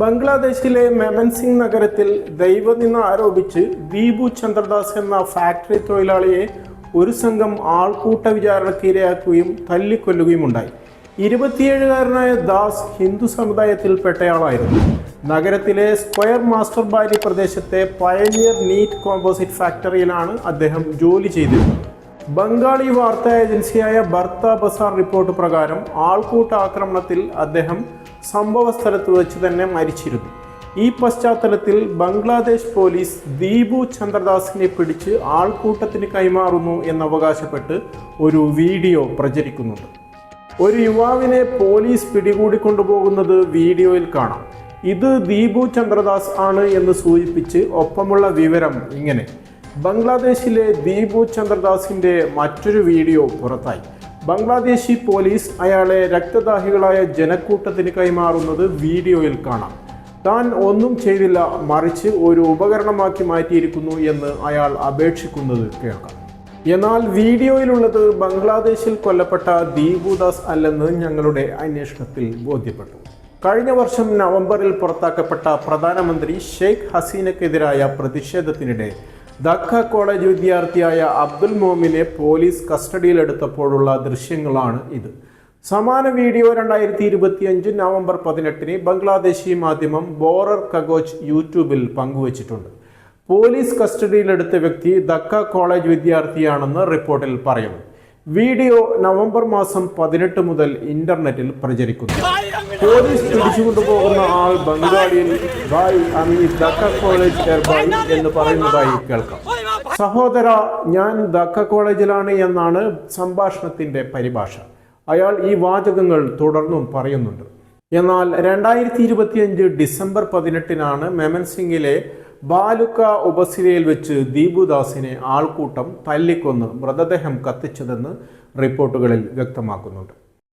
ബംഗ്ലാദേശിലെ മെമൻസിംഗ് നഗരത്തിൽ ദൈവനിന്ന് ആരോപിച്ച് ദീപു ചന്ദ്രദാസ് എന്ന ഫാക്ടറി തൊഴിലാളിയെ ഒരു സംഘം ആൾക്കൂട്ട വിചാരണയ്ക്ക് തല്ലിക്കൊല്ലുകയും ഉണ്ടായി ഇരുപത്തിയേഴുകാരനായ ദാസ് ഹിന്ദു സമുദായത്തിൽപ്പെട്ടയാളായിരുന്നു. നഗരത്തിലെ സ്ക്വയർ മാസ്റ്റർ ബാരി പ്രദേശത്തെ പയനിയർ നീറ്റ് കോമ്പോസിറ്റ് ഫാക്ടറിയിലാണ് അദ്ദേഹം ജോലി ചെയ്തിരുന്നത്. ബംഗാളി വാർത്താ ഏജൻസിയായ ബർത്ത ബസാർ റിപ്പോർട്ട് പ്രകാരം ആൾക്കൂട്ട ആക്രമണത്തിൽ അദ്ദേഹം സംഭവ സ്ഥലത്ത് വെച്ച് തന്നെ മരിച്ചിരുന്നു. ഈ പശ്ചാത്തലത്തിൽ ബംഗ്ലാദേശ് പോലീസ് ദീപു ചന്ദ്രദാസിനെ പിടിച്ച് ആൾക്കൂട്ടത്തിന് കൈമാറുന്നു എന്നവകാശപ്പെട്ട് ഒരു വീഡിയോ പ്രചരിക്കുന്നുണ്ട്. ഒരു യുവാവിനെ പോലീസ് പിടികൂടിക്കൊണ്ടുപോകുന്നത് വീഡിയോയിൽ കാണാം. ഇത് ദീപു ചന്ദ്രദാസ് ആണ് എന്ന് സൂചിപ്പിച്ച് ഒപ്പമുള്ള വിവരം ഇങ്ങനെ. ബംഗ്ലാദേശിലെ ദീപു ചന്ദ്രദാസിന്റെ മറ്റൊരു വീഡിയോ പുറത്തായി. ബംഗ്ലാദേശി പോലീസ് അയാളെ രക്തദാഹികളായ ജനക്കൂട്ടത്തിന് കൈമാറുന്നത് വീഡിയോയിൽ കാണാം. താൻ ഒന്നും ചെയ്തില്ല മറിച്ച് ഒരു ഉപകരണമാക്കി മാറ്റിയിരിക്കുന്നു എന്ന് അയാൾ അപേക്ഷിക്കുന്നത് കേൾക്കാം. എന്നാൽ വീഡിയോയിലുള്ളത് ബംഗ്ലാദേശിൽ കൊല്ലപ്പെട്ട ദീപുദാസ് അല്ലെന്ന് ഞങ്ങളുടെ അന്വേഷണത്തിൽ ബോധ്യപ്പെട്ടു. കഴിഞ്ഞ വർഷം നവംബറിൽ പുറത്താക്കപ്പെട്ട പ്രധാനമന്ത്രി ഷെയ്ഖ് ഹസീനക്കെതിരായ പ്രതിഷേധത്തിനിടെ ദക്ക കോളേജ് വിദ്യാർത്ഥിയായ അബ്ദുൽ മോമിനെ പോലീസ് കസ്റ്റഡിയിലെടുത്തപ്പോഴുള്ള ദൃശ്യങ്ങളാണ് ഇത്. സമാന വീഡിയോ രണ്ടായിരത്തി ഇരുപത്തിയഞ്ച് നവംബർ പതിനെട്ടിന് ബംഗ്ലാദേശി മാധ്യമം ബോറർ കഗോച്ച് യൂട്യൂബിൽ പങ്കുവച്ചിട്ടുണ്ട്. പോലീസ് കസ്റ്റഡിയിലെടുത്ത വ്യക്തി ദക്ക കോളേജ് വിദ്യാർത്ഥിയാണെന്ന് റിപ്പോർട്ടിൽ പറയുന്നു. വീഡിയോ നവംബർ മാസം പതിനെട്ട് മുതൽ ഇന്റർനെറ്റിൽ പ്രചരിക്കുന്നു. പോലീസ് പിടിച്ചുകൊണ്ടുപോകുന്ന ആൾ ബംഗാളിയിൽ ബായ് അമി ദക്ക കോളേജ് എർബായ് എന്ന് പറയുന്നതായി കേൾക്കാം. സഹോദര ഞാൻ ദക്ക കോളേജിലാണ് എന്നാണ് സംഭാഷണത്തിന്റെ പരിഭാഷ. അയാൾ ഈ വാചകങ്ങൾ തുടർന്നും പറയുന്നുണ്ട്. എന്നാൽ രണ്ടായിരത്തി ഇരുപത്തിയഞ്ച് ഡിസംബർ പതിനെട്ടിനാണ് മെമൻസിംഗിലെ ബാലുക്ക ഉപസിരയിൽ വെച്ച് ദീപുദാസിനെ ആൾക്കൂട്ടം തല്ലിക്കൊന്ന് മൃതദേഹം കത്തിച്ചതെന്ന് റിപ്പോർട്ടുകളിൽ വ്യക്തമാക്കുന്നുണ്ട്.